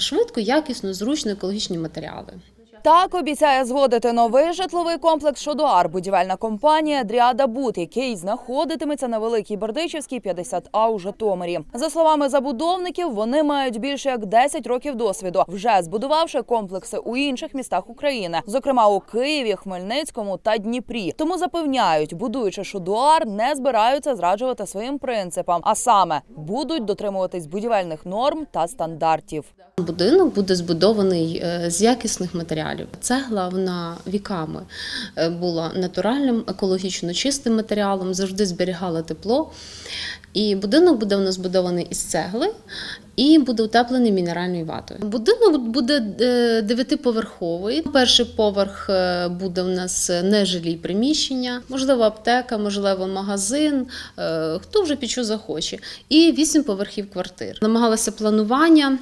Швидко, якісно, зручно, екологічні матеріали. Так обіцяє згодити новий житловий комплекс Шодуар будівельна компанія Дріада Бут, який знаходитиметься на Великій Бердичівській 50А у Житомирі. За словами забудовників, вони мають більше як 10 років досвіду, вже збудувавши комплекси у інших містах України, зокрема у Києві, Хмельницькому та Дніпрі. Тому запевняють, будуючи Шодуар, не збираються зраджувати своїм принципам, а саме будуть дотримуватись будівельних норм та стандартів. Будинок буде збудований е, з якісних матеріалів. Цегла вона віками е, була натуральним, екологічно чистим матеріалом, завжди зберігала тепло. І будинок буде у нас збудований із цегли і буде утеплений мінеральною ватою. Будинок буде е, дев'ятиповерховий. Перший поверх е, буде у нас нежилі приміщення, можливо, аптека, можливо, магазин, хто вже що захоче. І вісім поверхів квартир. Намагалася планування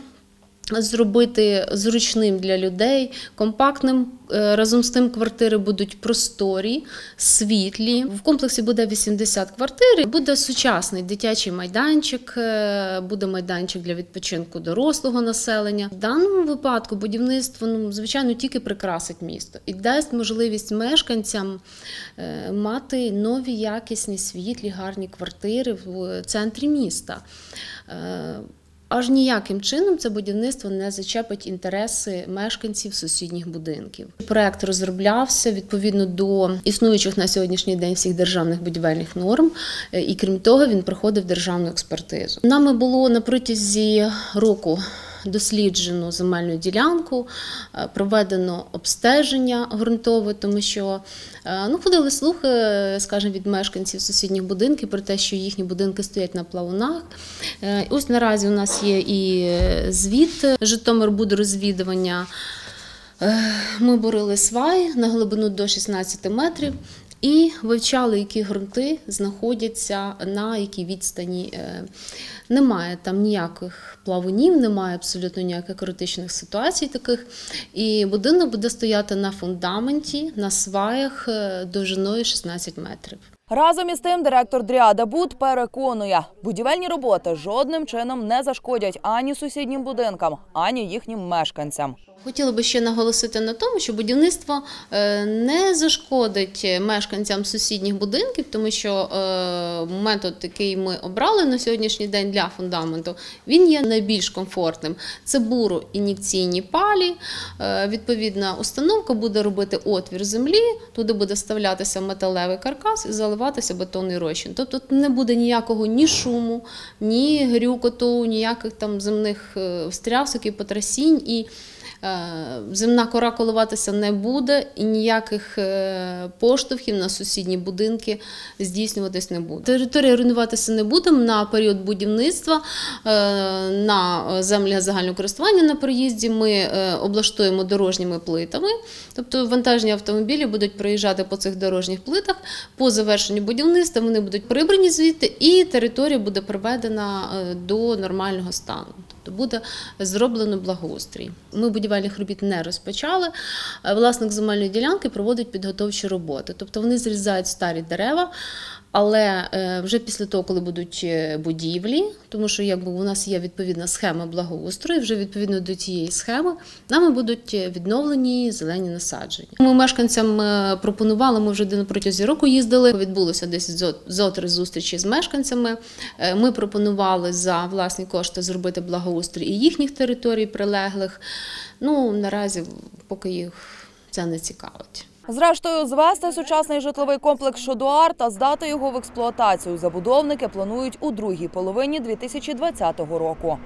зробити зручним для людей, компактним. Е, Разом з тим квартири будуть просторі, світлі. В комплексі буде 80 квартир. Буде сучасний дитячий майданчик, е, буде майданчик для відпочинку дорослого населення. В даному випадку будівництво ну, звичайно тільки прикрасить місто і дасть можливість мешканцям е, мати нові якісні світлі, гарні квартири в центрі міста. Аж ніяким чином це будівництво не зачепить інтереси мешканців сусідніх будинків. Проект розроблявся відповідно до існуючих на сьогоднішній день всіх державних будівельних норм, е, і крім того, він проходив державну експертизу. Нами було на протязі року. Досліджено земельну ділянку, е, проведено обстеження ґрунтове, тому що е, ну, ходили слухи, скажімо, від мешканців сусідніх будинків про те, що їхні будинки стоять на плавунах. Е, Ось наразі у нас є і звіт Житомир буде розвідування. Ми борили свай на глибину до 16 метрів і вивчали, які ґрунти знаходяться на якій відстані. Е, Немає там ніяких плавунів, немає абсолютно ніяких критичних ситуацій таких. І будинок буде стояти на фундаменті, на сваях е, довжиною 16 метрів. Разом із тим, директор Дріада Бут переконує, будівельні роботи жодним чином не зашкодять ані сусіднім будинкам, ані їхнім мешканцям. Хотіла би ще наголосити на тому, що будівництво е, не зашкодить мешканцям сусідніх будинків, тому що е, метод, який ми обрали на сьогоднішній день для фундаменту, він є найбільш комфортним. Це буро-ін'єкційні палі. Е, Відповідна установка буде робити отвір землі, туди буде вставлятися металевий каркас і заливатися бетонний розчин. Тобто тут не буде ніякого ні шуму, ні грюкоту, ніяких там земних е, встрясок і потрясінь. І Земна кора коливатися не буде, і ніяких е, поштовхів на сусідні будинки здійснюватись не буде. Територія руйнуватися не буде на період будівництва е, на землях загального користування на проїзді. Ми облаштуємо дорожніми плитами, тобто вантажні автомобілі будуть проїжджати по цих дорожніх плитах. По завершенню будівництва вони будуть прибрані звідти, і територія буде приведена до нормального стану. Тобто буде зроблено благоустрій. Ми будівельних робіт не розпочали. Е, Власник земельної ділянки проводить підготовчі роботи. Тобто вони зрізають старі дерева, але е, вже після того, коли будуть е, будівлі, тому що якби у нас є відповідна схема благоустрою, вже відповідно до цієї схеми нами будуть відновлені зелені насадження. Ми мешканцям е, пропонували, ми вже на протязі року їздили. Відбулося десь зо- зустрічі з мешканцями. Е, Ми пропонували за власні кошти зробити благоустрій і їхніх територій прилеглих. Ну наразі поки їх це не цікавить. Зрештою, звести сучасний житловий комплекс Шодуар та здати його в експлуатацію забудовники планують у другій половині 2020 року.